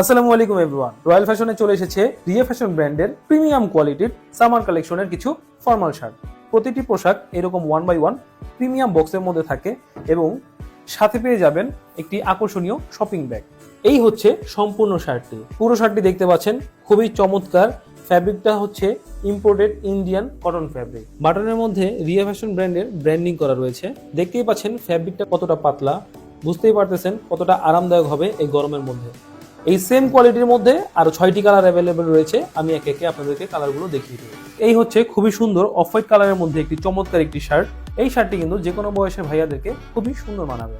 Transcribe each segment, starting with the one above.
আসসালামু আলাইকুম everyone. Royal ফ্যাশনে চলে এসেছে রিয়ে ফ্যাশন ব্র্যান্ডের প্রিমিয়াম কোয়ালিটির সামার কালেকশনের কিছু ফর্মাল শার্ট। প্রতিটি পোশাক এরকম ওয়ান বাই ওয়ান প্রিমিয়াম বক্সের মধ্যে থাকে এবং সাথে পেয়ে যাবেন একটি আকর্ষণীয় শপিং ব্যাগ এই হচ্ছে সম্পূর্ণ শার্টটি। পুরো শার্টটি দেখতে পাচ্ছেন, খুবই চমৎকার। ফ্যাব্রিকটা হচ্ছে ইম্পোর্টেড ইন্ডিয়ান কটন ফ্যাব্রিক বাটনের মধ্যে রিয়া ফ্যাশন ব্র্যান্ডের ব্র্যান্ডিং করা রয়েছে। দেখতেই পাচ্ছেন ফ্যাব্রিকটা কতটা পাতলা। বুঝতেই পারতেছেন কতটা আরামদায়ক হবে এই গরমের মধ্যে। এই সেম কোয়ালিটির মধ্যে আরও ছয়টি কালার অ্যাভেলেবেল রয়েছে। আমি একে একে আপনাদেরকে কালারগুলো দেখিয়ে দেবো। এই হচ্ছে খুবই সুন্দর অফ হোয়াইট কালারের মধ্যে একটি চমৎকার একটি শার্ট এই শার্টটি কিন্তু যে কোনো বয়সের ভাইয়াদেরকে খুবই সুন্দর মানাবে।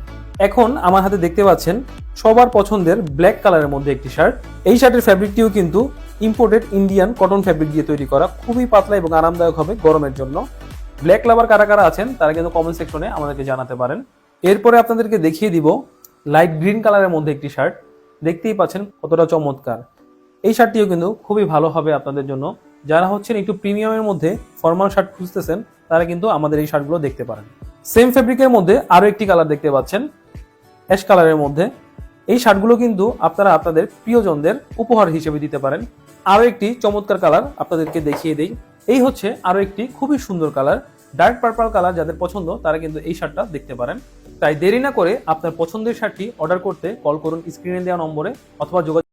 এখন আমার হাতে দেখতে পাচ্ছেন সবার পছন্দের ব্ল্যাক কালারের মধ্যে একটি শার্ট এই শার্টের ফ্যাব্রিকটিও কিন্তু ইম্পোর্টেড ইন্ডিয়ান কটন ফ্যাব্রিক দিয়ে তৈরি করা। খুবই পাতলা এবং আরামদায়ক হবে গরমের জন্য। ব্ল্যাক লাভার কারা কারা আছেন, তারা কিন্তু কমেন্ট সেকশনে আমাদেরকে জানাতে পারেন। এরপরে আপনাদেরকে দেখিয়ে দিব লাইট গ্রিন কালারের মধ্যে একটি শার্ট দেখতেই পাচ্ছেন কতটা চমৎকার। এই শার্টটিও কিন্তু খুবই ভালো হবে আপনাদের জন্য। যারা হচ্ছেন একটু প্রিমিয়ামের মধ্যে ফর্মাল শার্ট খুঁজতেছেন, তারা কিন্তু আমাদের এই শার্টগুলো দেখতে পারেন। সেম ফেব্রিকের মধ্যে আরও একটি কালার দেখতে পাচ্ছেন, অ্যাশ কালারের মধ্যে। এই শার্টগুলো কিন্তু আপনারা আপনাদের প্রিয়জনদের উপহার হিসেবে দিতে পারেন। আরও একটি চমৎকার কালার আপনাদেরকে দেখিয়ে দেই। এই হচ্ছে আরও একটি খুবই সুন্দর কালার। ডার্ক পার্পল কালার যাদের পছন্দ, তারা কিন্তু এই শার্টটা দেখতে পারেন। তাই দেরি না করে আপনার পছন্দের শার্টটি অর্ডার করতে কল করুন স্ক্রিনে দেওয়া নম্বরে অথবা যোগাযোগ